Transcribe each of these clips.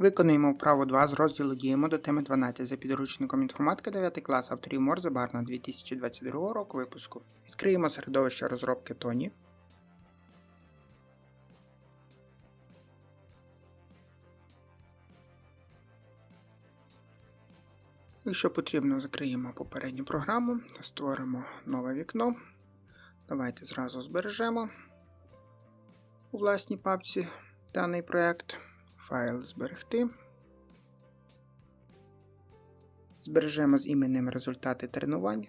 Виконуємо вправу 2 з розділу Діємо до теми 12 за підручником інформатика 9 клас авторів Морзе Барна 2022 року випуску. Відкриємо середовище розробки Тоні. Якщо потрібно, закриємо попередню програму створимо нове вікно. Давайте зразу збережемо у власній папці даний проєкт. Файл зберегти. Збережемо з іменем результати тренувань.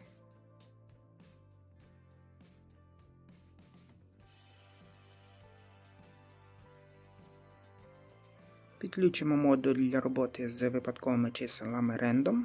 Підключимо модуль для роботи з випадковими числами Random.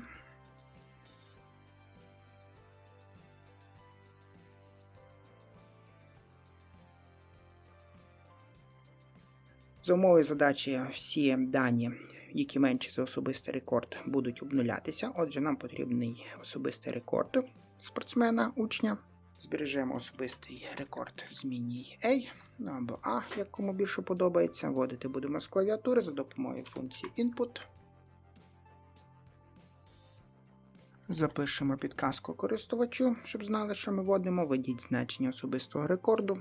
За умови задачі всі дані, які менші за особистий рекорд, будуть обнулятися. Отже, нам потрібний особистий рекорд спортсмена, учня. Збережемо особистий рекорд в зміні A або A, як кому більше подобається. Вводити будемо з клавіатури за допомогою функції Input. Запишемо підказку користувачу, щоб знали, що ми вводимо. Введіть значення особистого рекорду.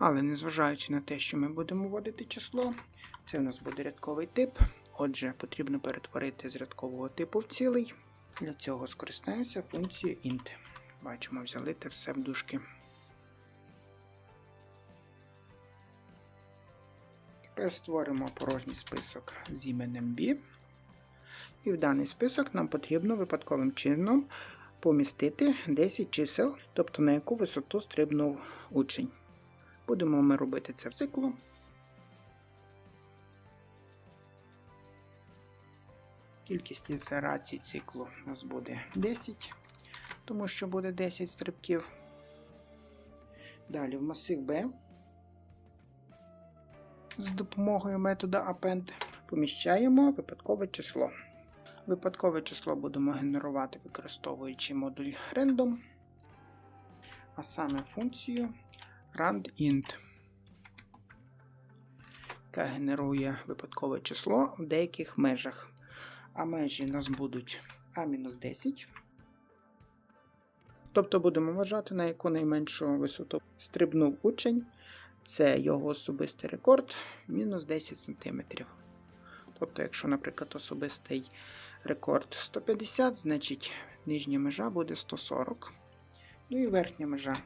Але незважаючи на те, що ми будемо вводити число, це у нас буде рядковий тип. Отже, потрібно перетворити з рядкового типу в цілий. Для цього скористаємося функцією int. Бачимо, взяли те все в дужки. Тепер створимо порожній список з іменем B. І в даний список нам потрібно випадковим чином помістити 10 чисел, тобто на яку висоту стрибнув учень. Будемо ми робити це в циклу. Кількість ітерацій циклу у нас буде 10, тому що буде 10 стрибків. Далі в масив B з допомогою методу append поміщаємо випадкове число. Випадкове число будемо генерувати, використовуючи модуль random, а саме функцію randint, яка генерує випадкове число в деяких межах. А межі у нас будуть А-10. Тобто будемо вважати, на яку найменшу висоту стрибнув учень. Це його особистий рекорд мінус 10 см. Тобто, якщо, наприклад, особистий рекорд 150, значить нижня межа буде 140. Ну і верхня межа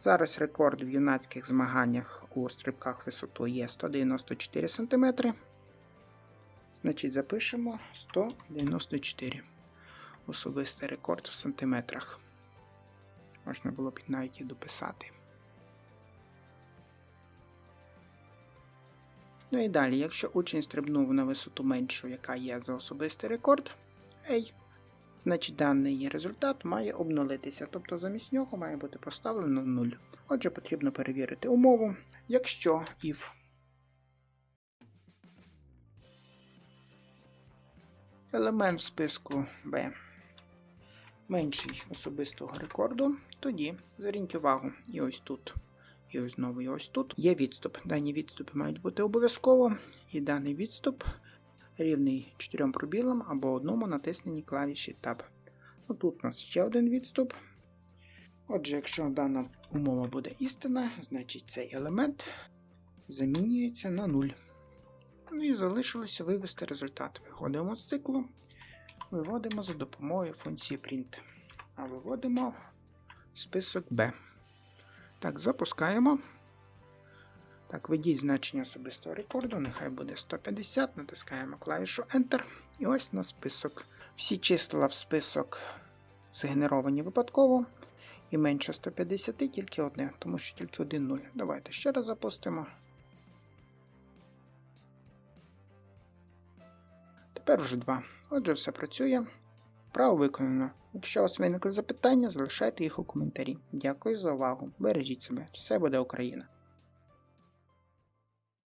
Зараз рекорд в юнацьких змаганнях у стрибках висоту є 194 см. Значить, запишемо 194 особистий рекорд в сантиметрах. Можна було б навіть і дописати. Ну і далі, якщо учень стрибнув на висоту меншу, яка є за особистий рекорд, A, Значить, даний результат має обнулитися, тобто замість нього має бути поставлено 0. Отже, потрібно перевірити умову. Якщо if елемент в списку B менший особистого рекорду, тоді зверніть увагу, і ось тут, і ось знову, і ось тут є відступ. Дані відступи мають бути обов'язково, і даний відступ рівний 4 пробілам або одному натисненні клавіші Tab. Ну, Тут у нас ще один відступ. Отже, якщо дана умова буде істина, значить цей елемент замінюється на 0. Ну і залишилося вивести результат. Виходимо з циклу, виводимо за допомогою функції print. А виводимо список B. Так, запускаємо. Так, введіть значення особистого рекорду, нехай буде 150, натискаємо клавішу Enter. І ось на список. Всі числа в список згенеровані випадково. І менше 150, тільки одне, тому що тільки один 0. Давайте ще раз запустимо. Тепер вже два. Отже, все працює. Вправо виконано. Якщо у вас виникли запитання, залишайте їх у коментарі. Дякую за увагу. Бережіть себе. Все буде Україна!